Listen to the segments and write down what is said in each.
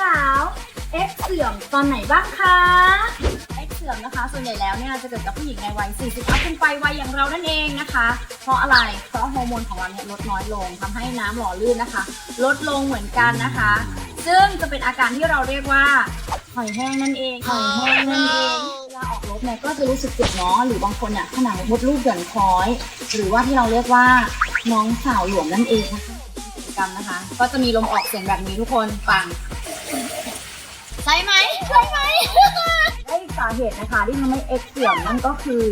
สาวๆ X เสื่อมตอนไหนบ้างคะ X เสื่อมนะคะ ส่วนใหญ่แล้วเนี่ยจะเกิดกับผู้หญิงในวัย 40 อัพขึ้นไปวัยอย่างเรานั่นเองนะคะ เพราะอะไร เพราะฮอร์โมนของเราเนี่ยลดน้อยลงทำให้น้ำหล่อลื่นนะคะ ลดลงเหมือนกันนะคะ ซึ่งจะเป็นอาการที่เราเรียกว่าหอยแห้งนั่นเองหอยแห้งนั่นเองเวลาออกรถเนี่ยก็จะรู้สึกเจ็บเน้อหรือบางคนเนี่ยผนังมดลูกหย่อนคล้อย หรือว่าที่เราเรียกว่าน้องสาวหลวมนั่นเองนะคะ รรมนะคะ ก็จะมีลมออกเสียงแบบนี้ทุกคนฟังใช่ไหมใช่ไหมไอสาเหตุนะคะที่ทำให้เอ็กเสื่อมนั่นก็คือ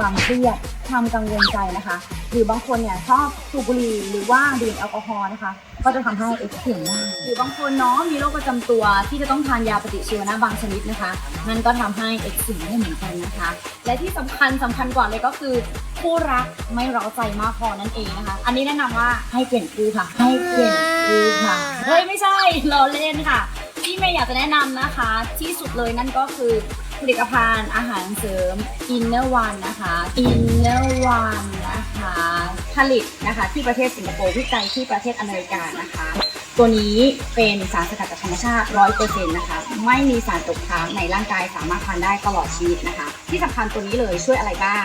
ความเครียดความกังวลใจนะคะ หรือบางคนเนี่ยชอบสูบบุหรี่หรือว่าดื่มแอลกอฮอล์นะคะ ก็จะทำให้เอ็กซ์เสื่อมได้หรือบางคนเนาะมีโรคประจำตัวที่จะต้องทานยาปฏิชีวนะบางชนิดนะคะนั่นก็ทำให้เอ็กซ์เสื่อมได้เหมือนกันนะคะ และที่สำคัญสำคัญกว่าเลยก็คือ คู่รักไม่เร้าใจมากพอนั่นเองนะคะ อันนี้แนะนำว่าให้เปลี่ยนคู่ค่ะ ให้เปลี่ยนคู่ค่ะเฮ้ยไม่ใช่ราเล่นค่ะ ที่เมย์อยากจะแนะนำนะคะ ที่สุดเลยนั่นก็คือ ผลิตภัณฑ์อาหารเสริม Inner One นะคะ Inner One นะคะผลิตนะคะที่ประเทศสิงคโปร์วิจัยที่ประเทศอเมริกานะคะ ตัวนี้เป็นสารสกัดจากธรรมชาติ 100%นะคะ ไม่มีสารตกค้างในร่างกายสามารถทานได้ตลอดชีวิตนะคะ ที่สำคัญตัวนี้เลยช่วยอะไรบ้าง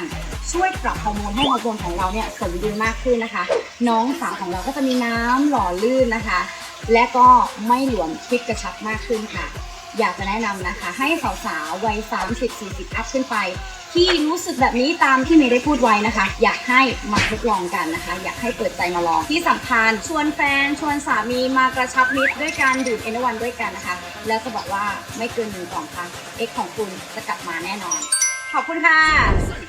ช่วยปรับฮอร์โมนให้ฮอร์โมนของเราเนี่ยสมดุลมากขึ้นนะคะ น้องสาวของเราก็จะมีน้ำหล่อลื่นนะคะ และก็ไม่หลวมคิดกระชับมากขึ้นค่ะ อยากจะแนะนำนะคะ ให้สาวๆวัย 30-40 อัพขึ้นไป ที่รู้สึกแบบนี้ตามที่เมย์ได้พูดไว้นะคะ อยากให้มาทดลองกันนะคะ อยากให้เปิดใจมาลอง ที่สำคัญชวนแฟน ชวนสามีมากระชับมิตรด้วยการดื่มเอนวันด้วยกันนะคะ แล้วจะบอกว่าไม่เกินหนึ่งกล่องค่ะเอ็กของคุณจะกลับมาแน่นอน ขอบคุณค่ะ